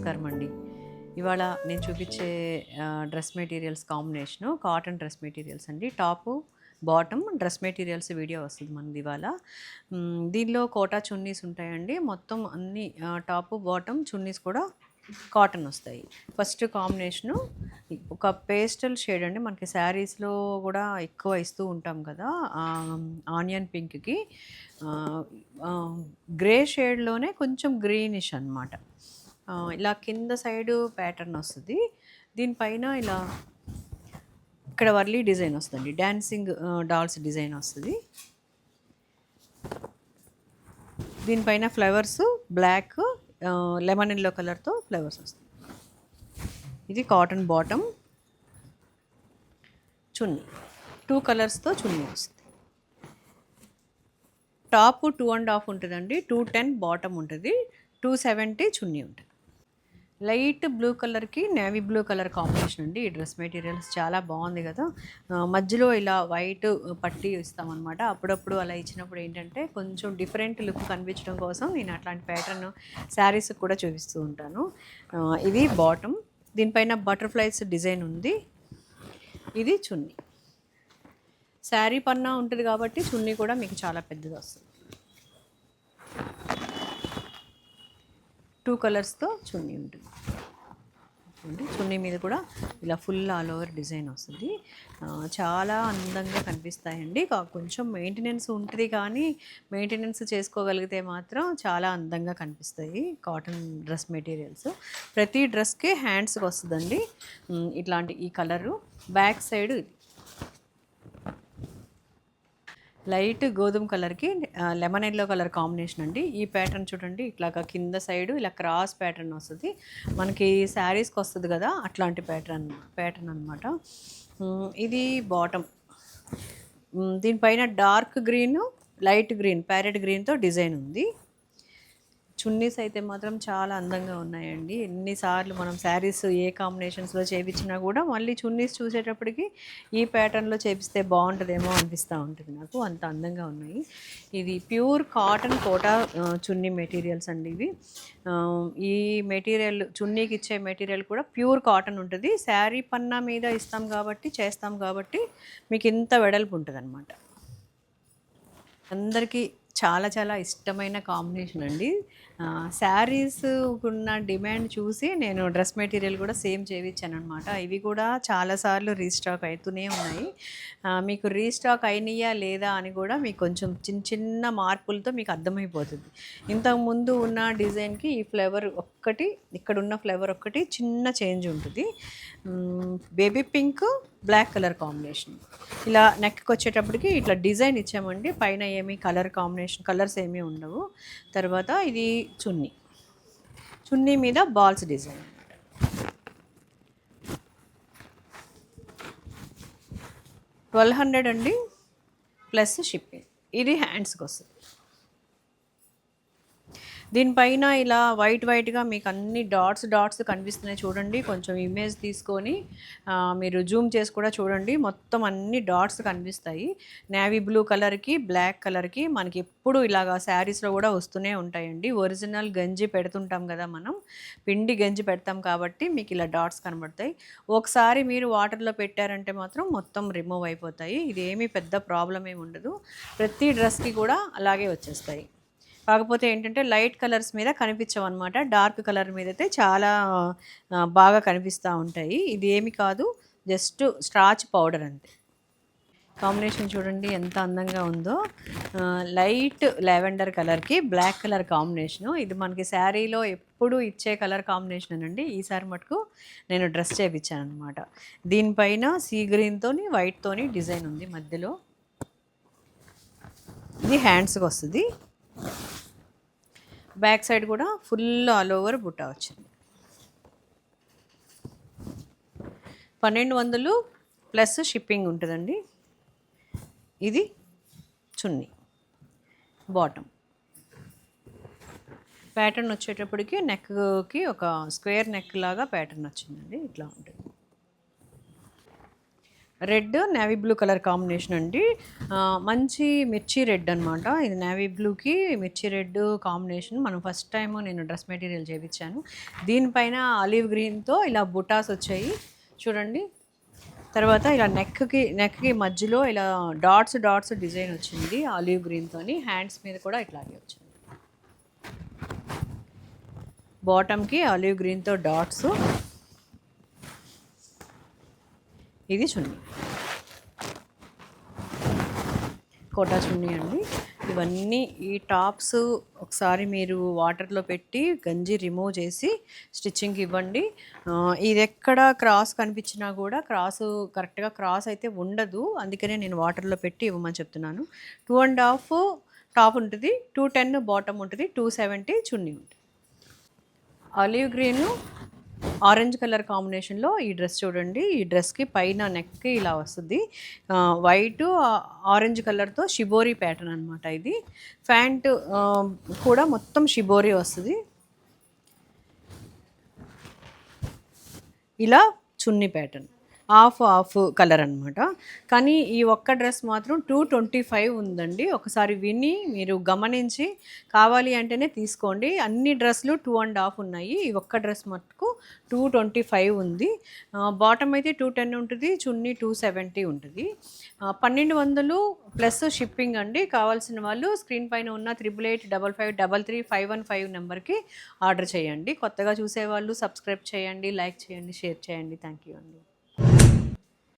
నమస్కారం అండి. ఇవాళ నేను చూపించే dress materials combination cotton dress materials అండి. Top bottom dress materials video వస్తుంది మనది ఇవాళ. దీనిలో కోటా చున్నీస్ ఉంటాయండి. మొత్తం అన్ని టాపు బాటమ్ చున్నీస్ కూడా కాటన్ వస్తాయి. ఫస్ట్ కాంబినేషను ఒక పేస్టల్ షేడ్ అండి. మనకి శారీస్లో కూడా ఎక్కువ ఇస్తూ ఉంటాం కదా ఆనియన్ పింక్కి. గ్రే షేడ్లోనే కొంచెం గ్రీనిష్ అనమాట ఇలా కింద సైడు ప్యాటర్న్ వస్తుంది. దీనిపైన ఇలా ఇక్కడ వర్లీ డిజైన్ వస్తుంది డ్యాన్సింగ్ డాల్స్ డిజైన్ వస్తుంది. దీనిపైన ఫ్లవర్స్ బ్లాక్ లెమన్ ఎల్లో కలర్తో ఫ్లవర్స్ వస్తాయి ఇది కాటన్ బాటమ్ చున్నీ. టూ కలర్స్తో చున్నీ వస్తుంది. టాప్ టూ అండ్ హాఫ్ ఉంటుందండి. టూ టెన్ బాటమ్ ఉంటుంది. టూ సెవెంటీ చున్నీ ఉంటుంది. లైట్ బ్లూ కలర్కి నేవీ బ్లూ కలర్ కాంబినేషన్ అండి. ఈ డ్రెస్ మెటీరియల్స్ చాలా బాగుంది కదా. మధ్యలో ఇలా వైట్ పట్టి ఇస్తామన్నమాట. అప్పుడప్పుడు అలా ఇచ్చినప్పుడు ఏంటంటే కొంచెం డిఫరెంట్ లుక్ కనిపించడం కోసం నేను అట్లాంటి ప్యాటర్న్ శారీస్ కూడా చూపిస్తూ ఉంటాను. ఇది బాటమ్. దీనిపైన బటర్ఫ్లైస్ డిజైన్ ఉంది. ఇది చున్నీ. శారీ పన్నా ఉంటుంది కాబట్టి చున్నీ కూడా మీకు చాలా పెద్దది వస్తుంది టూ కలర్స్తో చున్నీ ఉంటుంది. చున్నీ మీద కూడా ఇలా ఫుల్ ఆల్ ఓవర్ డిజైన్ వస్తుంది. చాలా అందంగా కనిపిస్తాయండి. కొంచెం మెయింటెనెన్స్ ఉంటుంది కానీ మెయింటెనెన్స్ చేసుకోగలిగితే మాత్రం చాలా అందంగా కనిపిస్తాయి కాటన్ డ్రెస్ మెటీరియల్స్. ప్రతి డ్రెస్కి హ్యాండ్స్కి వస్తుందండి. ఇట్లాంటి ఈ కలరు. బ్యాక్ సైడ్ ఇది లైట్ గోధుమ కలర్కి లెమన్ ఎల్లో కలర్ కాంబినేషన్ అండి. ఈ ప్యాటర్న్ చూడండి ఇట్లాగా కింద సైడు ఇలా క్రాస్ ప్యాటర్న్ వస్తుంది. మనకి శారీస్కి వస్తుంది కదా అట్లాంటి ప్యాటర్న్ ప్యాటర్న్ అనమాట ఇది బాటమ్. దీనిపైన dark green light green parrot గ్రీన్తో design ఉంది. చున్నీస్ అయితే మాత్రం చాలా అందంగా ఉన్నాయండి. ఎన్నిసార్లు మనం శారీస్ ఏ కాంబినేషన్స్లో చేయించినా కూడా మళ్ళీ చున్నీస్ చూసేటప్పటికి ఈ ప్యాటర్న్లో చేపిస్తే బాగుంటుందేమో అనిపిస్తూ ఉంటుంది నాకు. అంత అందంగా ఉన్నాయి. ఇది pure cotton Kota chunni materials అండి ఇవి. ఈ మెటీరియల్ చున్నీకి ఇచ్చే మెటీరియల్ కూడా ప్యూర్ కాటన్ ఉంటుంది. శారీ పన్నా మీద ఇస్తాం కాబట్టి చేస్తాం కాబట్టి మీకు ఇంత వెడల్పు ఉంటుంది అందరికీ చాలా చాలా ఇష్టమైన కాంబినేషన్ అండి. శారీస్ ఉన్న డిమాండ్ చూసి నేను డ్రెస్ మెటీరియల్ కూడా సేమ్ చేయించాను అనమాట ఇవి కూడా చాలాసార్లు రీస్టాక్ అవుతూనే ఉన్నాయి. మీకు రీస్టాక్ అయినాయా లేదా అని కూడా మీకు కొంచెం చిన్న చిన్న మార్పులతో మీకు అర్థమైపోతుంది. ఇంతకు ముందు ఉన్న డిజైన్కి ఈ ఫ్లేవర్ ఒక్కటి ఇక్కడ ఉన్న ఫ్లేవర్ ఒక్కటి చిన్న చేంజ్ ఉంటుంది. Baby pink black colour combination. ఇలా నెక్కి వచ్చేటప్పటికి ఇట్లా డిజైన్ ఇచ్చామండి. పైన ఏమీ కలర్ కాంబినేషన్ కలర్స్ ఏమీ ఉండవు. తర్వాత ఇది చున్నీ. చున్నీ మీద బాల్స్ డిజైన్. ట్వెల్వ్ హండ్రెడ్ అండి ప్లస్ షిప్పింగ్. ఇది హ్యాండ్స్కి వస్తుంది. దీనిపైన ఇలా వైట్ వైట్గా మీకు అన్ని డాట్స్ డాట్స్ కనిపిస్తున్నాయి చూడండి. కొంచెం ఇమేజ్ తీసుకొని మీరు జూమ్ చేసి కూడా చూడండి. మొత్తం అన్ని డాట్స్ కనిపిస్తాయి. నేవీ బ్లూ కలర్కి బ్లాక్ కలర్కి మనకి ఎప్పుడు ఇలాగా శారీస్లో కూడా వస్తూనే ఉంటాయండి. ఒరిజినల్ గంజి పెడుతుంటాం కదా మనం. పిండి గంజి పెడతాం కాబట్టి మీకు ఇలా డాట్స్ కనబడతాయి. ఒకసారి మీరు వాటర్లో పెట్టారంటే మాత్రం మొత్తం రిమూవ్ అయిపోతాయి. ఇది ఏమీ పెద్ద ప్రాబ్లం ఏమి ఉండదు. ప్రతి డ్రెస్కి కూడా అలాగే వచ్చేస్తాయి. కాకపోతే ఏంటంటే లైట్ కలర్స్ మీద కనిపించవు అనమాట డార్క్ కలర్ మీద అయితే చాలా బాగా కనిపిస్తూ ఉంటాయి. ఇది ఏమి కాదు జస్ట్ స్ట్రాచ్ పౌడర్ అంతే. కాంబినేషన్ చూడండి ఎంత అందంగా ఉందో. లైట్ లావెండర్ కలర్కి బ్లాక్ కలర్ కాంబినేషను. ఇది మనకి శారీలో ఎప్పుడు ఇచ్చే కలర్ కాంబినేషన్ అండి ఈసారి మటుకు నేను డ్రెస్ చేయించాను అనమాట దీనిపైన సీ గ్రీన్తోని వైట్తోని డిజైన్ ఉంది మధ్యలో. ఇది హ్యాండ్స్కి వస్తుంది. బ్యాక్ సైడ్ కూడా ఫుల్ ఆల్ ఓవర్ బుట్ట వచ్చింది. పన్నెండు వందలు ప్లస్ షిప్పింగ్ ఉంటుందండి. ఇది చున్నీ. బాటమ్. ప్యాటర్న్ వచ్చేటప్పటికి నెక్కి ఒక స్క్వేర్ నెక్ లాగా ప్యాటర్న్ వచ్చిందండి. ఇట్లా ఉంటుంది. Red navy blue colour combination అండి. మంచి మిర్చి రెడ్ అనమాట ఇది నేవీ బ్లూకి మిర్చి రెడ్ కాంబినేషన్ మనం ఫస్ట్ టైం నేను డ్రెస్ మెటీరియల్ చేయించాను దీనిపైన ఆలివ్ గ్రీన్తో ఇలా బుటాస్ వచ్చాయి. చూడండి. తర్వాత ఇలా నెక్కి నెక్కి మధ్యలో ఇలా డాట్స్ డాట్స్ డిజైన్ వచ్చింది ఆలివ్ గ్రీన్తోని హ్యాండ్స్ మీద కూడా ఇట్లాగే వచ్చింది బాటమ్కి ఆలివ్ గ్రీన్తో డాట్స్ ఇది చున్నీ. కోటా చున్నీ అండి. ఇవన్నీ ఈ టాప్స్ ఒకసారి మీరు వాటర్లో పెట్టి గంజి రిమూవ్ చేసి స్టిచ్చింగ్ ఇవ్వండి. ఇది ఎక్కడ క్రాస్ కనిపించినా కూడా క్రాస్ కరెక్ట్గా క్రాస్ అయితే ఉండదు. అందుకనే నేను వాటర్లో పెట్టి ఇవ్వమని చెప్తున్నాను. టూ అండ్ హాఫ్ టాప్ ఉంటుంది టూ టెన్ బాటమ్ ఉంటుంది టూ సెవెంటీ చున్నీ ఉంటుంది. ఆలివ్ గ్రీన్ ఆరెంజ్ కలర్ కాంబినేషన్లో ఈ డ్రెస్ చూడండి. ఈ డ్రెస్కి పైన నెక్కి ఇలా వస్తుంది. వైట్ ఆరెంజ్ కలర్తో షిబోరీ ప్యాటర్న్ అనమాట ఇది. ప్యాంట్ కూడా మొత్తం షిబోరీ వస్తుంది. ఇలా chunni pattern off off colour అనమాట కానీ ఈ ఒక్క డ్రెస్ మాత్రం టూ ట్వంటీ ఫైవ్ ఉందండి. ఒకసారి విని మీరు గమనించి కావాలి అంటేనే తీసుకోండి. అన్ని డ్రెస్లు టూ అండ్ హాఫ్ ఉన్నాయి. ఈ ఒక్క డ్రెస్ మటుకు టూ ట్వంటీ ఫైవ్ ఉంది. బాటమ్ అయితే టూ టెన్ ఉంటుంది. చున్నీ టూ సెవెంటీ ఉంటుంది. పన్నెండు వందలు ప్లస్ షిప్పింగ్ అండి. కావాల్సిన వాళ్ళు స్క్రీన్ పైన ఉన్న triple eight double five double three five one five నెంబర్కి ఆర్డర్ చేయండి. కొత్తగా చూసేవాళ్ళు సబ్స్క్రైబ్ చేయండి లైక్ చేయండి షేర్ చేయండి. థ్యాంక్ యూ అండి.